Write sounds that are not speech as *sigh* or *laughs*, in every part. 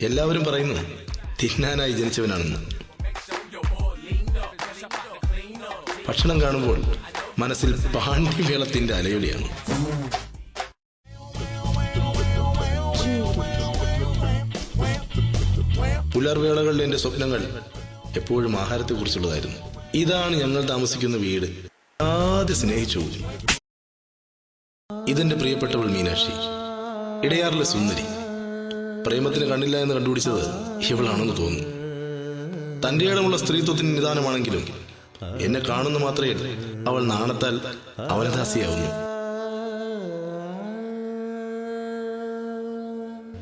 എല്ലാവരും പറയുന്നു തിന്നാനായി ജനിച്ചവനാണെന്ന്. ഭക്ഷണം കാണുമ്പോൾ മനസ്സിൽ പാണ്ഡിമേളത്തിന്റെ അലയൊലിയാണ്. പുലർവേളകളിൽ എന്റെ സ്വപ്നങ്ങൾ എപ്പോഴും ആഹാരത്തെക്കുറിച്ചുള്ളതായിരുന്നു. ഇതാണ് ഞങ്ങൾ താമസിക്കുന്ന വീട്. ആദ്യം സ്നേഹിച്ചു ഇതെന്റെ പ്രിയപ്പെട്ടവൾ മീനാക്ഷി. ഇടയാറിലെ സുന്ദരി. പ്രേമത്തിന് കണ്ടില്ല എന്ന് കണ്ടുപിടിച്ചത് ഇവളാണെന്ന് തോന്നുന്നു. തന്റെ ഇടമുള്ള സ്ത്രീത്വത്തിന് നിദാനമാണെങ്കിലും എന്നെ കാണുന്ന മാത്രമേ അവൾ നാണത്താൽ അവനദാസിയാവുന്നു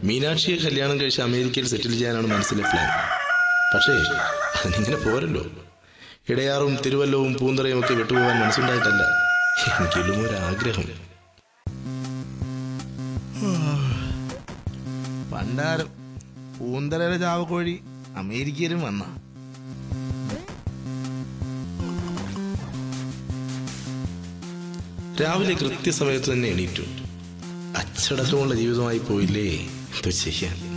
മീനാക്ഷിയെ കല്യാണം കഴിച്ച് അമേരിക്കയിൽ സെറ്റിൽ ചെയ്യാനാണ് മനസ്സിലെ പ്ലാൻ പക്ഷേ അതിനിങ്ങനെ പോരല്ലോ. ഇടയാറും തിരുവല്ലവും പൂന്തറയും ഒക്കെ വിട്ടുപോകാൻ മനസ്സുണ്ടായിട്ടല്ല. എങ്കിലും ഒരാഗ്രഹം. പണ്ടാരം പൂന്തലര ചാവക്കോഴി അമേരിക്കയിലും വന്ന. രാവിലെ കൃത്യസമയത്ത് തന്നെ എണീറ്റു. അച്ചടക്കമുള്ള ജീവിതമായി പോയില്ലേ? എന്തോ ചെയ്യാൻ.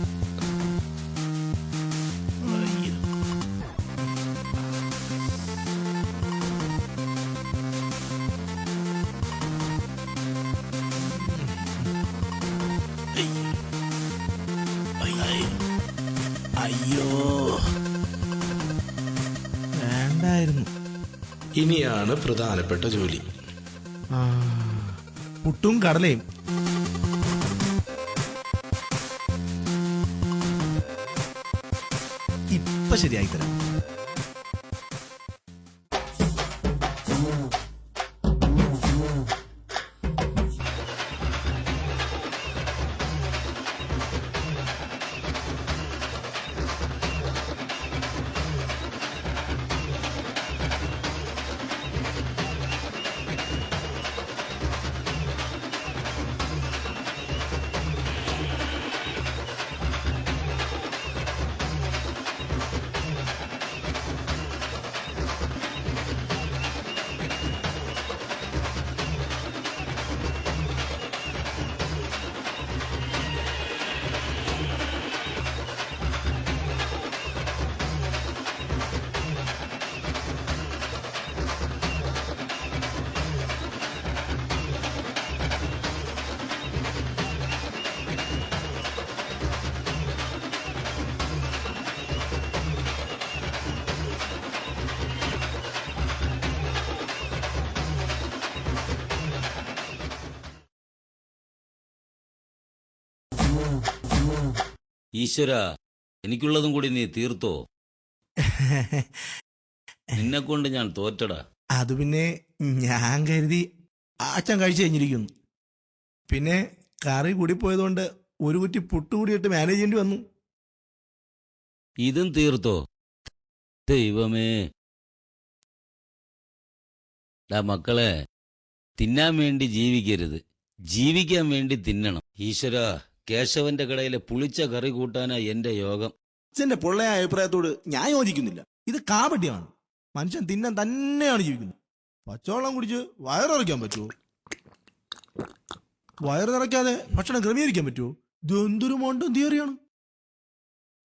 ഇനിയാണ് പ്രധാനപ്പെട്ട ജോലി. പുട്ടും കടലയും. ഇപ്പൊ ശരിയായി തരാം. ഈശ്വര എനിക്കുള്ളതും കൂടി നീ തീർത്തോ? *laughs* നിന്നെ കൊണ്ട് ഞാൻ തോറ്റടാ. അത് പിന്നെ ഞാൻ കരുതി അച്ഛൻ കഴിച്ചു കഴിഞ്ഞിരിക്കുന്നു. പിന്നെ കറി കൂടി പോയതുകൊണ്ട് ഒരു കുറ്റി പുട്ടുകൂടിയിട്ട് മാനേജ് ചെയ്യേണ്ടി വന്നു. ഇതും തീർത്തോ? ദൈവമേ. ഡാ മക്കളെ തിന്നാൻ വേണ്ടി ജീവിക്കരുത്. ജീവിക്കാൻ വേണ്ടി തിന്നണം. ഈശ്വര കേശവന്റെ കടയിലെ പുളിച്ച കറി കൂട്ടാനാ എന്റെ യോഗം. അച്ഛന്റെ പൊള്ളയ അഭിപ്രായത്തോട് ഞാൻ യോജിക്കുന്നില്ല. ഇത് കാപട്യമാണ്. മനുഷ്യൻ തിന്നാൻ തന്നെയാണ് ജീവിക്കുന്നത്. പച്ചവെള്ളം കുടിച്ച് വയറിറക്കാൻ പറ്റുമോ? വയറ് നിറയ്ക്കാതെ ഭക്ഷണം ക്രമീകരിക്കാൻ പറ്റുമോ? ഇതെന്തൊരു മോണ്ടം തിയറിയാണ്?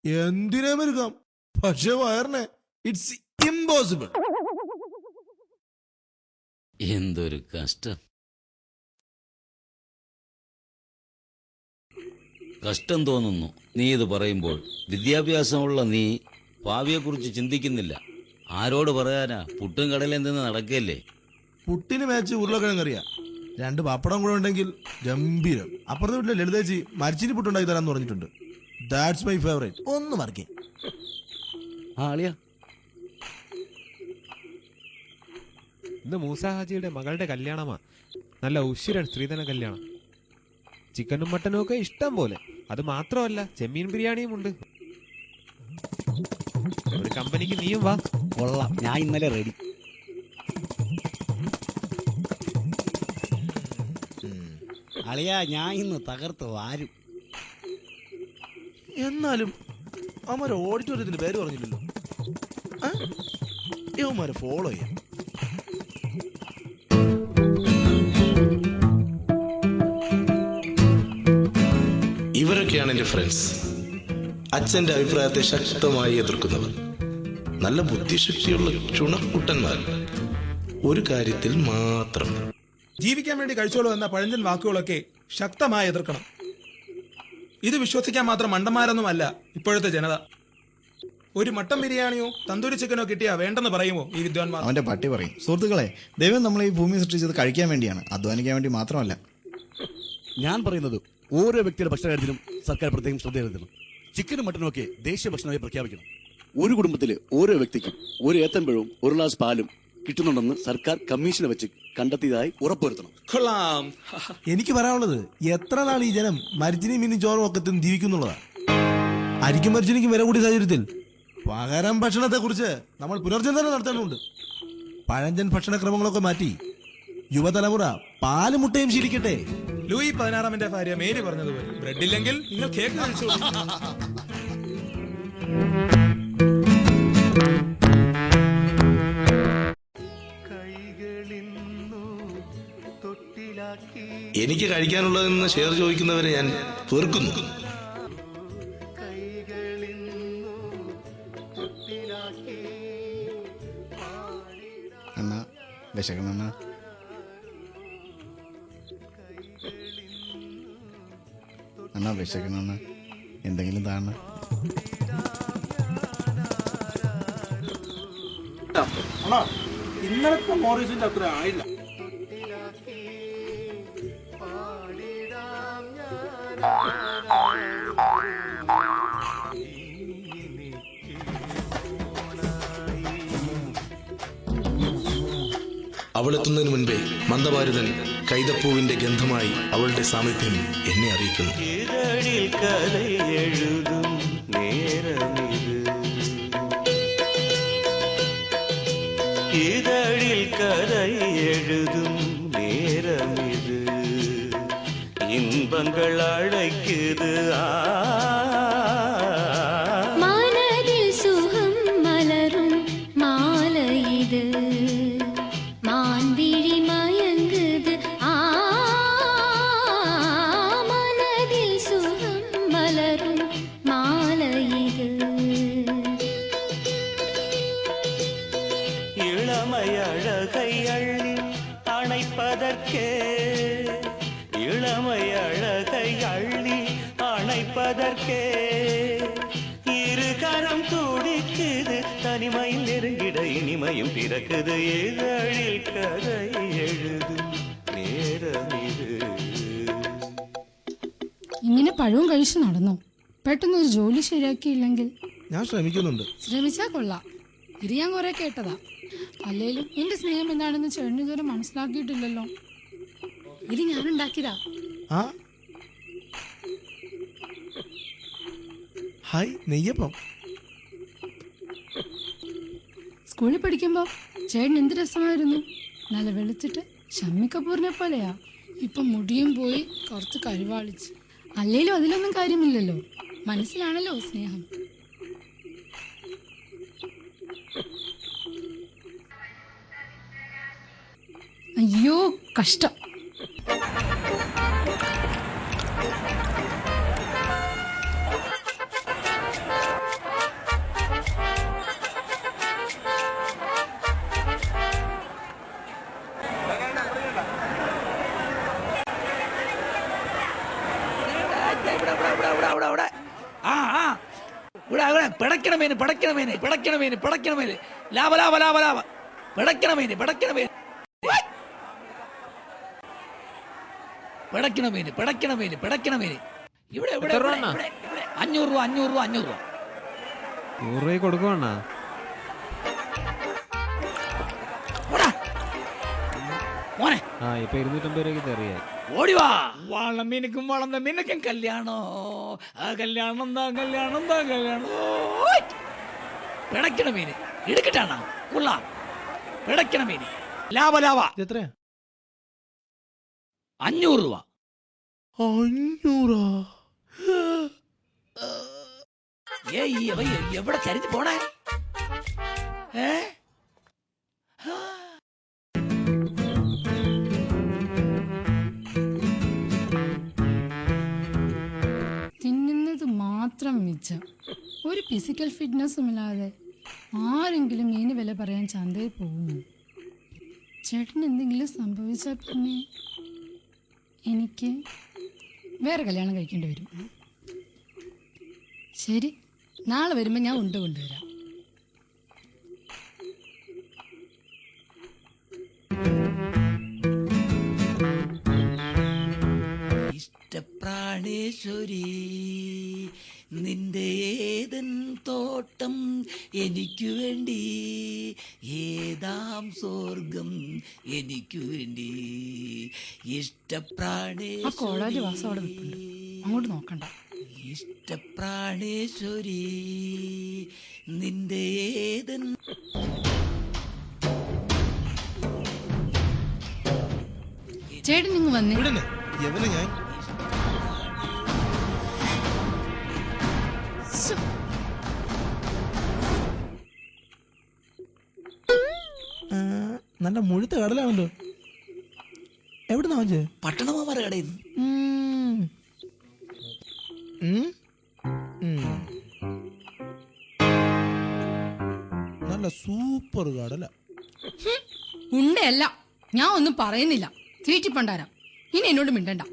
എന്തിനേ മെരുക്കാം പക്ഷെ വയറിനെ ഇറ്റ്സ് ഇമ്പോസിബിൾ. എന്തൊരു കഷ്ടം. കഷ്ടം തോന്നുന്നു. നീ ഇത് പറയുമ്പോൾ വിദ്യാഭ്യാസമുള്ള നീ ഭാവിയെക്കുറിച്ച് ചിന്തിക്കുന്നില്ല. ആരോട് പറയാനാ? പുട്ടും കടലും നിന്ന് നടക്കല്ലേ? പുട്ടിന് മേച്ച് ഉരുളക്കിഴങ്ങ് അറിയാം രണ്ട് പപ്പടം കൂടെ ഉണ്ടെങ്കിൽ ഗംഭീരം. അപ്പുറത്തെ വീട്ടിലെ ലളിതേച്ചി മരിച്ചിനി പുട്ടുണ്ടാക്കി തരാന്ന് പറഞ്ഞിട്ടുണ്ട്. ദാറ്റ്സ് മൈ ഫേവറേറ്റ് ഒന്ന് മറക്കേ. ആ അളിയാ. ഇന്ന് മൂസാഹാജിയുടെ മകളുടെ കല്യാണമാ. നല്ല ഉശിരൻ സ്ത്രീധന കല്യാണം. ചിക്കനും മട്ടനും ഒക്കെ ഇഷ്ടം പോലെ. അത് മാത്രമല്ല ചെമ്മീൻ ബിരിയാണിയും ഉണ്ട്. ഒരു കമ്പനിക്ക് നീയും വാ. കൊള്ളാം. ഞാൻ ഇന്നലെ റെഡി അളിയാ ഞാൻ ഇന്ന് തകർത്ത് വാരും. എന്നാലും അവന്മാരെ ഓഡിറ്റോറിയത്തിന്റെ പേര് പറഞ്ഞില്ലല്ലോ? ഇവന്മാരെ ഫോളോ ചെയ്യാം. ഇവരൊക്കെയാണ് എന്റെ ഫ്രണ്ട്സ് അച്ഛന്റെ അഭിപ്രായത്തെ ശക്തമായി എതിർക്കുന്നവർ നല്ല ബുദ്ധിശക്തിയുള്ള ചുണക്കുട്ടന്മാർ ഒരു കാര്യത്തിൽ മാത്രം. ജീവിക്കാൻ വേണ്ടി കഴിച്ചോളൂ എന്ന പഴഞ്ചൻ വാക്കുകളൊക്കെ ശക്തമായി എതിർക്കണം. ഇത് വിശ്വസിക്കാൻ മാത്രം മണ്ടന്മാരൊന്നുമല്ല ഇപ്പോഴത്തെ ജനത. ഒരു മട്ടൻ ബിരിയാണിയോ തന്തൂരി ചിക്കനോ കിട്ടിയാ വേണ്ടെന്ന് പറയുമോ ഈ വിദ്വാൻമാർ? അവന്റെ പട്ടി പറയും സുഹൃത്തുക്കളെ ദൈവം നമ്മളെ ഈ ഭൂമി സൃഷ്ടിച്ചത് കഴിക്കാൻ വേണ്ടിയാണ് അധ്വാനിക്കാൻ വേണ്ടി മാത്രമല്ല. ഞാൻ പറയുന്നത് ഓരോ വ്യക്തിയുടെ ഭക്ഷണ കാര്യത്തിലും സർക്കാർ പ്രത്യേകം ശ്രദ്ധ ചെലുത്തണം ചിക്കനും മട്ടനും ഒക്കെ ദേശീയ ഭക്ഷണമായി പ്രഖ്യാപിക്കണം. ഒരു കുടുംബത്തിലെ ഓരോ വ്യക്തിക്കും ഒരു ഏത്തമ്പഴവും ഒരു ഗ്ലാസ് പാലും കിട്ടുന്നുണ്ടെന്ന് സർക്കാർ കമ്മീഷനെ വെച്ച് കണ്ടെത്തിയതായി ഉറപ്പുവരുത്തണം. കൊള്ളാം. എനിക്ക് പറയാനുള്ളത് എത്ര നാൾ ഈ ജനം മരിച്ചിനും മിന്നും ചോറും ഒക്കെ തിന്ന് ജീവിക്കുന്നുള്ളതാ? അരിക്കും മരിച്ചിനിക്കും വില കൂടിയ സാഹചര്യത്തിൽ പകരം ഭക്ഷണത്തെ കുറിച്ച് നമ്മൾ പുനർചിന്തനം നടത്തേണ്ടതുണ്ട്. പഴഞ്ചൻ ഭക്ഷണക്രമങ്ങളൊക്കെ മാറ്റി യുവതലമുറ പാലും മുട്ടയും ശീലിക്കട്ടെ. ലൂയി പതിനാറാമന്റെ ഭാര്യ മേരി പറഞ്ഞതുപോലെ. ബ്രെഡ് ഇല്ലെങ്കിൽ നിങ്ങൾ കേക്ക് കഴിച്ചു? എനിക്ക് കഴിക്കാനുള്ളതെന്ന് ഷെയർ ചോദിക്കുന്നവരെ ഞാൻ തീർക്കുന്നു അണ്ണ വിശക്കണം അണ്ണ വിശക്കണെന്ന് എന്തെങ്കിലും താണ. ഇന്നലത്തെ മോറീസിന്റെ അത്ര ആയില്ല. എത്തുന്നതിന് മുൻപേ മന്ദഭാരതൻ കൈതപ്പൂവിന്റെ ഗന്ധമായി അവളുടെ സാമീപ്യം എന്നെ അറിയിക്കുന്നു. ഇതഴിൽ കഥ എഴുതും ഇൻപങ്ങൾ അഴയ്ക്കുത് ആ தனிமையில் நெருங்கிட இனிமையும் பிறக்குது இதழில் கதை எழுதும் நேரம் இது ഇങ്ങനെ പഴവും കഴിച്ച് നടന്നോ പെട്ടെന്ന് ഒരു ജോലി ശരിയാക്കിയില്ലെങ്കിൽ ഞാൻ ശ്രമിക്കുന്നുണ്ട് ശ്രമിച്ചാ കൊള്ളാം ഇത് ഞാൻ കുറെ കേട്ടതാ അല്ലേലും എന്റെ സ്നേഹം എന്താണെന്ന് ചേട്ടന് ഇതുവരെ മനസ്സിലാക്കിയിട്ടില്ലല്ലോ ഇത് ഞാൻ ഉണ്ടാക്കിയതാ ആ ഹായ് നെയ്യപ്പം സ്കൂളിൽ പഠിക്കുമ്പോ ചേട്ടൻ എന്ത് രസമായിരുന്നു? നല്ല വെളിച്ചിട്ട് ഷമ്മി കപൂറിനെ പോലെയാ. ഇപ്പൊ മുടിയും പോയി കുറച്ച് കരുവാളിച്ച്. അല്ലേലും അതിലൊന്നും കാര്യമില്ലല്ലോ. മനസ്സിലാണല്ലോ സ്നേഹം. അയ്യോ കഷ്ടം. പിടയ്ക്കണമേന് പിടയ്ക്കണമേന് പിടയ്ക്കണമേന് പിടയ്ക്കണമേന്. ലാഭ ലാഭ ലാഭ ലാഭ. പിടയ്ക്കണമേന് പിടയ്ക്കണമേന്. പിടയ്ക്കണമേന് പിടയ്ക്കണമേന് പിടയ്ക്കണമേന്. ഇവിടെ ഇവിടെ. അഞ്ഞൂറ് രൂപ അഞ്ഞൂറ് രൂപ അഞ്ഞൂറ് രൂപ. നൂറ് രൂപ കൊടുക്കുവാണ ആ ഇപ്പൊ ഇരുന്നൂറ്റമ്പത് രൂപയ്ക്ക് തെറിയായി. ഓടി വാ. വള മീനുക്കും വളർന്ന മീനക്കും കല്യാണോ? ആ കല്യാണം കല്യാണം എന്താ കല്യാണം? ഓയ്. പിടയ്ക്കണ മീന്. എടുക്കട്ടാണ കൊള്ളാം. പിടയ്ക്കണ മീന്. ലാവ ലാവ എത്രയാ അഞ്ഞൂറ് രൂപ. അഞ്ഞൂറാ? ഏയ് ഈ എവിടെ ചരിഞ്ഞു പോണേ? ഏ? മാത്രം മിച്ചം. ഒരു ഫിസിക്കൽ ഫിറ്റ്നസ്സും ഇല്ലാതെ ആരെങ്കിലും മീന് വില പറയാൻ ചന്തയിൽ പോകുമോ ചേട്ടൻ എന്തെങ്കിലും സംഭവിച്ചാൽ പിന്നെ എനിക്ക് വേറെ കല്യാണം കഴിക്കേണ്ടി വരും. ശരി നാളെ വരുമ്പോൾ ഞാൻ ഉണ്ട് കൊണ്ടുവരാം. ഇഷ്ടപ്രാണേശ്വരി നിന്റെ ഏതൻ തോട്ടം എനിക്കു വേണ്ടി ഏതാം സ്വർഗം എനിക്കു വേണ്ടി. ഇഷ്ടപ്രാണേശ്വരി അങ്ങോട്ട് നോക്കണ്ട. ഇഷ്ടപ്രാണേശ്വരി നിന്റെ ഏതൻ ചേട്ടൻ നിങ്ങൾ വന്നേ. ഇവിടല്ലേ? ഞാൻ നല്ല മുഴുത്ത കടലാണല്ലോ. എവിടുന്നാ വാങ്ങിച്ചേ? പട്ടണമാമര കടയിൽ. നല്ല സൂപ്പർ കടല. ഉണ്ടല്ല ഞാൻ ഒന്നും പറയുന്നില്ല. തീറ്റിപ്പണ്ടാരാ ഇനി എന്നോട് മിണ്ടണ്ട.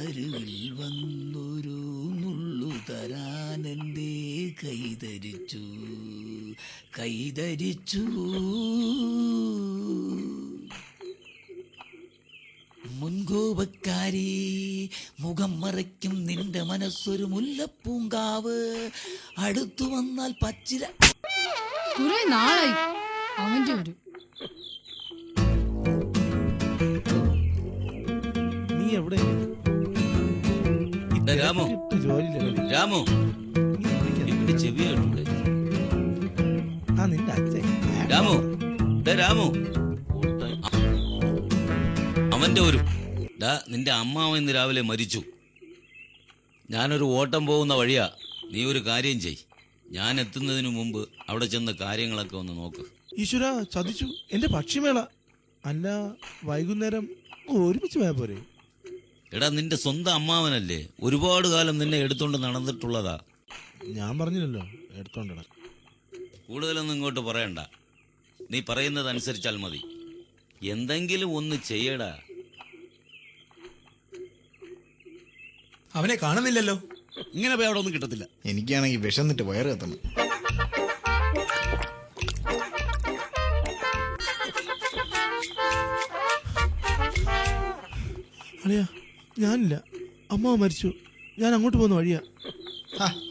അരുവിൽ വന്നൊരു നുള്ളു തരാനെന്റെ കൈതരിച്ചു. കൈതരിച്ചു. മുൻകോപക്കാരി മുഖം മറയ്ക്കും നിന്റെ മനസ്സൊരു മുല്ലപ്പൂങ്കാവ്. അടുത്തു വന്നാൽ പച്ചില കുറെ നാളായി അവന്റെ ഒരു നീ എവിടെ? രാമു. രാമു. ചെവി കേട്ടൂടെ ആ നിന്റെ അച്ഛൻ. രാമു രാമു. അവന്റെ ഒരു ഡാ നിന്റെ അമ്മാവൻ ഇന്ന് രാവിലെ മരിച്ചു. ഞാനൊരു ഓട്ടം പോകുന്ന വഴിയാ. നീ ഒരു കാര്യം ചെയ് ഞാൻ എത്തുന്നതിനു മുമ്പ് അവിടെ ചെന്ന് കാര്യങ്ങളൊക്കെ ഒന്ന് നോക്ക്. ഈശ്വര ചതിച്ചു. എന്റെ പക്ഷിമേള. അല്ല വൈകുന്നേരം ഒരുമിച്ച് പോയാ പോരെ? എടാ നിന്റെ സ്വന്തം അമ്മാവനല്ലേ? ഒരുപാട് കാലം നിന്നെ എടുത്തോണ്ട് നടന്നിട്ടുള്ളതാ. ഞാൻ പറഞ്ഞില്ലല്ലോ എടുത്തോണ്ട് കൂടുതലൊന്നും ഇങ്ങോട്ട് പറയണ്ട. നീ പറയുന്നത് അനുസരിച്ചാൽ മതി. എന്തെങ്കിലും ഒന്ന് ചെയ്യടാ. അവനെ കാണുന്നില്ലല്ലോ. ഇങ്ങനെ പോയി അവിടെ ഒന്നും കിട്ടത്തില്ല. എനിക്കാണെങ്കിൽ വിഷന്നിട്ട് വയറ് കത്തണം. അളിയാ ഞാനില്ല. അമ്മ മരിച്ചു. ഞാൻ അങ്ങോട്ട് പോകുന്ന വഴിയാ.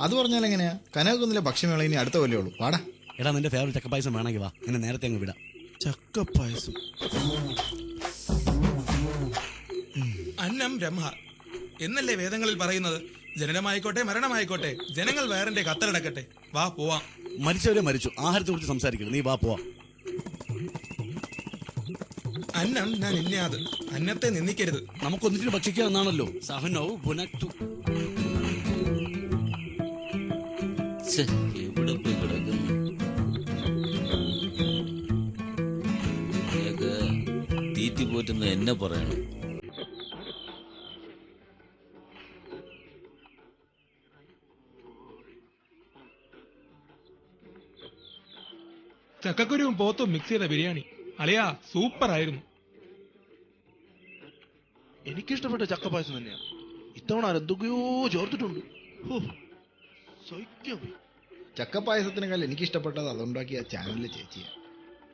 അത് പറഞ്ഞാൽ എങ്ങനെയാ? കനകക്കുന്നിലെ ഭക്ഷ്യമേള ഇനി അടുത്ത കൊല്ലേ ഉള്ളൂ. വാടാ. എടാ നിന്റെ ഫേവറേറ്റ് ചക്കപ്പായസം വേണമെങ്കിൽ വാ. നിന്നെ നേരത്തെ അങ്ങ് വിടാം. ചക്കപ്പായസം അന്നം ബ്രഹ്മ. എന്നല്ലേ വേദങ്ങളിൽ പറയുന്നത്? ജനനമായിക്കോട്ടെ മരണമായിക്കോട്ടെ. ജനങ്ങൾ വേറെ കത്തലടക്കട്ടെ. വാ പോവാ. മരിച്ചവരെ മരിച്ചു. ആഹാരത്തെ കുറിച്ച് സംസാരിക്കരുത്. നീ വാ പോവാ. അന്നം ഞാൻ ഇന്നയാത് അന്നത്തെ നിന്ദിക്കരുത്. നമുക്കൊന്നിച്ചിട്ട് ഭക്ഷിക്കാവുന്നാണല്ലോ സഹനോ പുനക്തു. എവിടെ പോയി തീറ്റി പോറ്റുന്ന എന്നെ പറയണം. ചക്കക്കുരുവും പോത്തും മിക്സ് ചെയ്ത ബിരിയാണി. അളിയാ സൂപ്പർ ആയിരുന്നു എനിക്കിഷ്ടപ്പെട്ട ചക്കപ്പായസം തന്നെയാ. ഇത്തവണ എന്തൊക്കെയോ ചേർത്തിട്ടുണ്ട്. വയ്യ. ചക്കപ്പായസത്തിനേക്കാൾ എനിക്കിഷ്ടപ്പെട്ടത് അതുണ്ടാക്കിയ ചാനലിലെ ചേച്ചിയാ.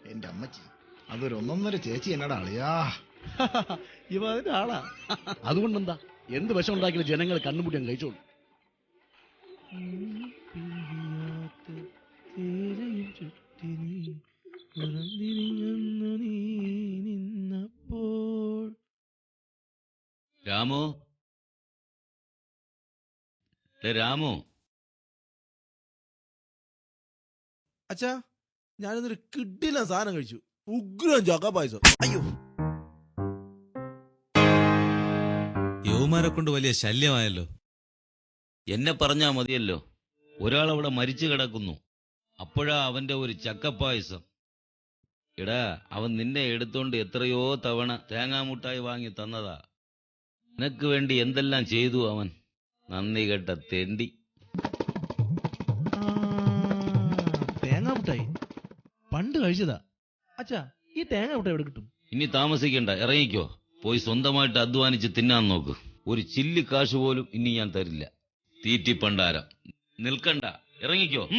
എന്റെ അമ്മച്ചി. അതൊരു ഒന്നൊന്നര ചേച്ചി എന്നടാ അളിയാ. *laughs* ഇവ അതിന്റെ ആളാ. *laughs* അതുകൊണ്ടെന്താ? എന്ത് വിഷം ഉണ്ടാക്കിയാലും ജനങ്ങൾ കണ്ണുമുട്ടി അങ്ങ് കഴിച്ചോളൂ. ചുറ്റി നീ നിന്നപ്പോൾ. രാമോ? രാമോ. അച്ഛാ ഞാനിന്നൊരു കിഡില സാധനം കഴിച്ചു. ഉഗ്രം ചക്കപ്പായസം അയ്യോ. യൗമാരെ കൊണ്ട് വലിയ ശല്യമായല്ലോ. എന്നെ പറഞ്ഞാ മതിയല്ലോ. ഒരാൾ അവിടെ മരിച്ചു കിടക്കുന്നു. അപ്പോഴാ അവന്റെ ഒരു ചക്കപ്പായസം. എടാ അവൻ നിന്നെ എടുത്തോണ്ട് എത്രയോ തവണ തേങ്ങാമുട്ടായി വാങ്ങി തന്നതാ. നിനക്ക് വേണ്ടി എന്തെല്ലാം ചെയ്തു അവൻ? നന്ദി കെട്ട തെണ്ടി. തേങ്ങാമുട്ടായി? പണ്ട് കഴിച്ചതാ. അച്ഛാ ഈ തേങ്ങാമുട്ട എവിടെ കിട്ടും? ഇനി താമസിക്കണ്ട ഇറങ്ങിക്കോ. പോയി സ്വന്തമായിട്ട് അധ്വാനിച്ച് തിന്നാൻ നോക്ക്. ഒരു ചില്ലി കാശ് പോലും ഇനി ഞാൻ തരില്ല. തീറ്റിപ്പണ്ടാരം. നിൽക്കണ്ട ഇറങ്ങിക്കോ.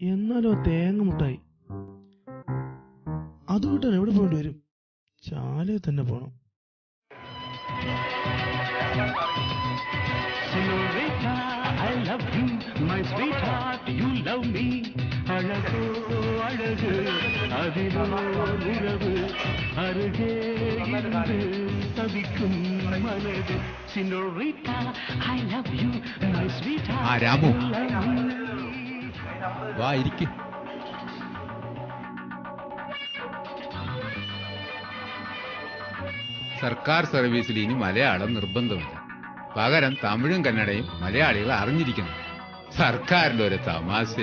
എന്നാലോ തേങ്ങ മുട്ടായി അത് കിട്ടാൻ എവിടെ പോകേണ്ടി വരും ചാലയിൽ തന്നെ പോണം Senorita, I love you, my sweetheart, you love me. அழகோ அழகு அதிலோ உறவு அருகே இருந்து தவிக்கும் மனது Senorita, I love you, my sweetheart, ആ വാ ഇരിക്ക്. സർക്കാർ സർവീസിൽ ഇനി മലയാളം നിർബന്ധമില്ല. പകരം തമിഴും കന്നഡയും മലയാളികൾ അറിഞ്ഞിരിക്കണം. സർക്കാരിന്റെ ഒരു തമാശ.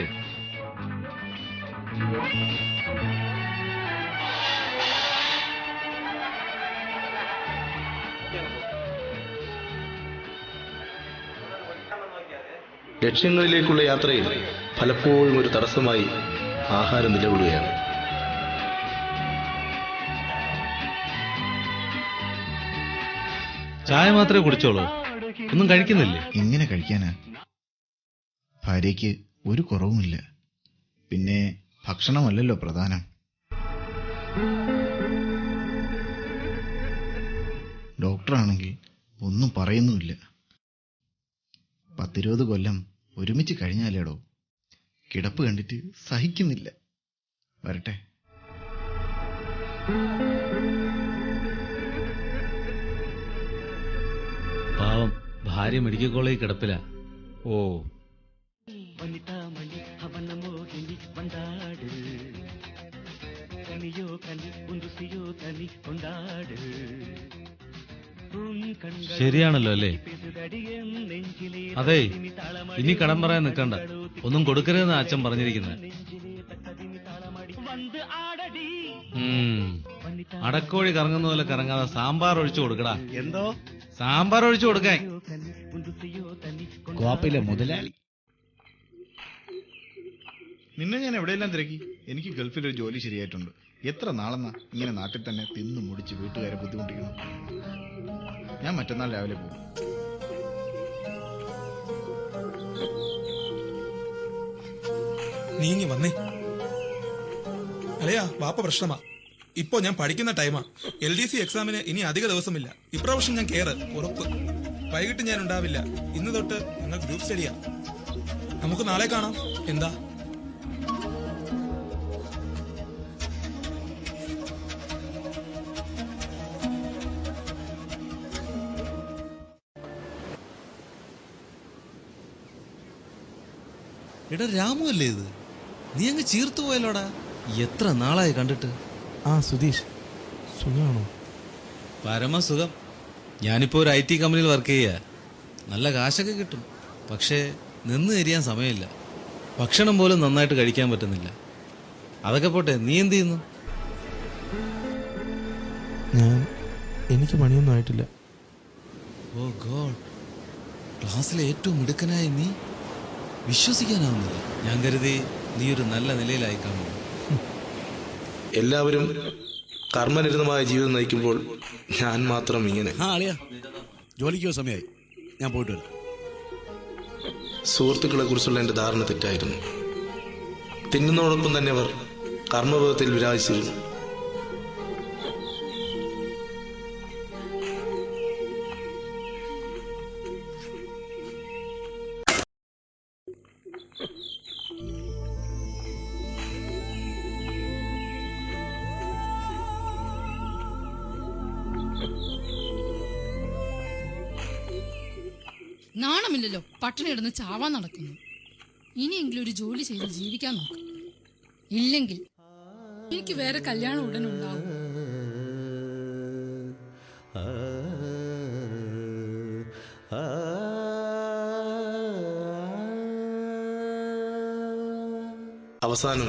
ലക്ഷ്യങ്ങളിലേക്കുള്ള യാത്രയിൽ പലപ്പോഴും ഒരു തടസ്സമായി ആഹാരം നിലകൊള്ളുകയാണ് ചായ മാത്രമേ കുടിച്ചോളൂ. ഒന്നും കഴിക്കുന്നില്ലേ? എങ്ങനെ കഴിക്കാനാ. ഭാര്യയ്ക്ക് ഒരു കുറവുമില്ല. പിന്നെ ഭക്ഷണമല്ലല്ലോ പ്രധാനം. ഡോക്ടറാണെങ്കിൽ ഒന്നും പറയുന്നുമില്ല. പത്തിരുപത് കൊല്ലം ഒരുമിച്ച് കഴിഞ്ഞാലേടോ. കിടപ്പ് കണ്ടിട്ട് സഹിക്കുന്നില്ല. വരട്ടെ. പാവം ഭാര്യ മെഡിക്കൽ കോളേജ് കിടപ്പില. ഓ. വനിതാമണി അവന മോഹിനി കൊണ്ടാട് കനിയോ കനി ഉന്തുസിയോ കനി കൊണ്ടാട്. ശരിയാണല്ലോ അല്ലേ? അതെ ഇനി കടം പറയാൻ നിൽക്കണ്ട. ഒന്നും കൊടുക്കരുതെന്ന് അച്ഛൻ പറഞ്ഞിരിക്കുന്നത്. അടക്കോഴി കറങ്ങുന്ന പോലെ കറങ്ങാതെ സാമ്പാർ ഒഴിച്ചു കൊടുക്കടാ. എന്തോ? സാമ്പാർ ഒഴിച്ചു കൊടുക്കാൻ. കോപ്പിലെ മുതലാളി. നിന്നെ ഞാൻ എവിടെയെല്ലാം തിരക്കി? എനിക്ക് ഗൾഫിൽ ഒരു ജോലി ശരിയായിട്ടുണ്ട്. എത്ര നാളെന്നാ ഇങ്ങനെ നാട്ടിൽ തന്നെ തിന്നു മുടിച്ച് വീട്ടുകാരെ ബുദ്ധിമുട്ടിക്കണം ഞാൻ മറ്റന്നാൾ രാവിലെ പോകും. നീങ്ങി വന്നേ. അല്ലയാ വാപ്പ പ്രശ്നമാ. ഇപ്പോ ഞാൻ പഠിക്കുന്ന ടൈമാ. എൽ ഡി സി എക്സാമിന് ഇനി അധിക ദിവസമില്ല. ഇപ്രാവശ്യം ഞാൻ കേറ് ഉറപ്പ്. വൈകിട്ട് ഞാൻ ഉണ്ടാവില്ല. ഇന്ന് തൊട്ട് ഞങ്ങൾ ഗ്രൂപ്പ് സ്റ്റഡിയാ. നമുക്ക് നാളെ കാണാം. എന്താ? എടാ രാമു അല്ലേ ഇത്? നീ അങ്ങ് ചീർത്തു പോയല്ലോടാ? എത്ര നാളായി കണ്ടിട്ട്? ആ സുധീഷ്. സുഖമാണോ പരമസുഖം. ഞാനിപ്പോ ഒരു ഐ ടി കമ്പനിയിൽ വർക്ക് ചെയ്യുക നല്ല കാശൊക്കെ കിട്ടും. പക്ഷേ നിന്ന് എരിയാൻ സമയമില്ല. ഭക്ഷണം പോലും നന്നായിട്ട് കഴിക്കാൻ പറ്റുന്നില്ല. അതൊക്കെ പോട്ടെ നീ എന്ത് ചെയ്യുന്നു? ഞാൻ എനിക്ക് പണിയൊന്നും ആയിട്ടില്ല. Oh god. ക്ലാസ്സിലെ ഏറ്റവും മിടുക്കനായ നീ? വിശ്വസിക്കാനാവുന്നില്ല ഞാൻ കരുതി നീ ഒരു നല്ല നിലയിലായി കാണുന്നു എല്ലാവരും കർമ്മനിരതമായ ജീവിതം നയിക്കുമ്പോൾ ഞാൻ മാത്രം ഇങ്ങനെ. ആ അളിയ. ജോലിക്കോ സമയമായി ഞാൻ പോയിട്ട് വരാം. സുഹൃത്തുക്കളെ കുറിച്ചുള്ള എന്റെ ധാരണ തെറ്റായിരുന്നു. തിന്നുന്നതോടൊപ്പം തന്നെ അവർ കർമ്മബോധത്തിൽ വിരാജിച്ചിരുന്നു. പട്ടിണി കിടന്ന് ചാവാൻ നടക്കുന്നു. ഇനിയെങ്കിലും ഒരു ജോലി ചെയ്ത് ജീവിക്കാൻ നോക്ക്. ഇല്ലെങ്കിൽ എനിക്ക് വേറെ കല്യാണം ഉടൻ ഉണ്ടാവും. അവസാനം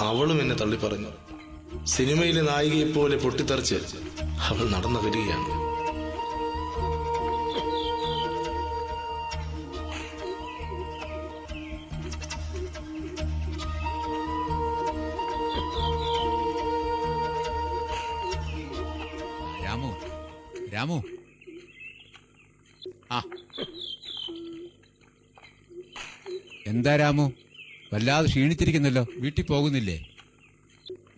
അവളും എന്നെ തള്ളി പറഞ്ഞു സിനിമയിലെ നായികയെപ്പോലെ പൊട്ടിത്തെറിച്ച് അവൾ നടന്നു വരികയാണ്. വല്ലാതെ ക്ഷീണിച്ചിരിക്കുന്നല്ലോ. വീട്ടിൽ പോകുന്നില്ലേ?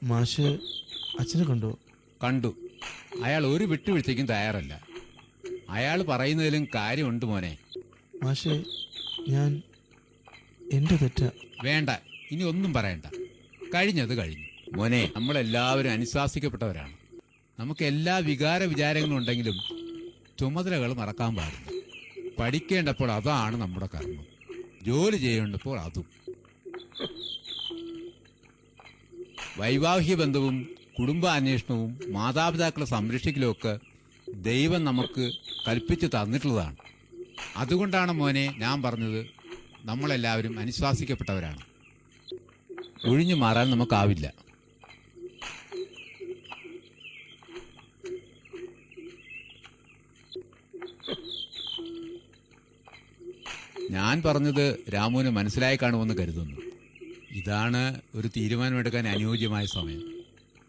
മാഷ് അച്ഛനെ കണ്ടു. കണ്ടു. അയാൾ ഒരു വിട്ടുവീഴ്ചയ്ക്കും തയ്യാറല്ല. അയാൾ പറയുന്നതിലും കാര്യമുണ്ട് മോനെ. മാഷെ ഞാൻ എന്റെ തെറ്റ വേണ്ട. ഇനി ഒന്നും പറയണ്ട. കഴിഞ്ഞത് കഴിഞ്ഞു. മോനെ നമ്മളെല്ലാവരും അനുശാസിക്കപ്പെട്ടവരാണ്. നമുക്ക് എല്ലാ വികാര വിചാരങ്ങളും ഉണ്ടെങ്കിലും ചുമതലകൾ മറക്കാൻ പാടില്ല. പഠിക്കേണ്ടപ്പോൾ അതാണ് നമ്മുടെ കർമ്മം. ജോലി ചെയ്യേണ്ടപ്പോൾ അതും. വൈവാഹിക ബന്ധവും കുടുംബാന്വേഷണവും മാതാപിതാക്കളെ സംരക്ഷിക്കലും ഒക്കെ ദൈവം നമുക്ക് കൽപ്പിച്ചു തന്നിട്ടുള്ളതാണ്. അതുകൊണ്ടാണ് മോനെ ഞാൻ പറഞ്ഞത് നമ്മളെല്ലാവരും അനുശ്വാസിക്കപ്പെട്ടവരാണ് ഒഴിഞ്ഞു മാറാൻ നമുക്കാവില്ല. ഞാൻ പറഞ്ഞത് രാമുവിന് മനസ്സിലായി കാണുമെന്ന് കരുതുന്നു. ഇതാണ് ഒരു തീരുമാനമെടുക്കാൻ അനുയോജ്യമായ സമയം.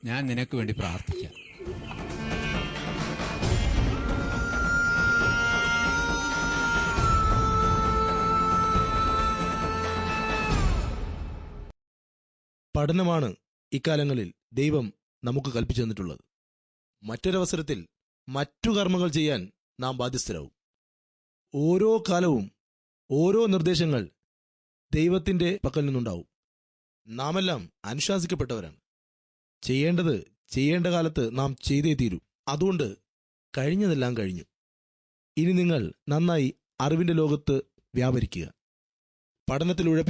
ഞാൻ നിനക്ക് വേണ്ടി പ്രാർത്ഥിക്കാം. പഠനമാണ് ഇക്കാലങ്ങളിൽ ദൈവം നമുക്ക് കൽപ്പിച്ചു തന്നിട്ടുള്ളത്. മറ്റൊരവസരത്തിൽ മറ്റു കർമ്മങ്ങൾ ചെയ്യാൻ നാം ബാധ്യസ്ഥരാവും. ഓരോ കാലവും ഓരോ നിർദ്ദേശങ്ങൾ ദൈവത്തിന്റെ പക്കൽ നിന്നുണ്ടാവും. നാമെല്ലാം അനുശാസിക്കപ്പെട്ടവരാണ്. ചെയ്യേണ്ടത് ചെയ്യേണ്ട കാലത്ത് നാം ചെയ്തേ തീരൂ. അതുകൊണ്ട് കഴിഞ്ഞതെല്ലാം കഴിഞ്ഞു. ഇനി നിങ്ങൾ നന്നായി അറിവിന്റെ ലോകത്ത് വ്യാപരിക്കുക. പഠനത്തിൽ ഉഴപ്പിയ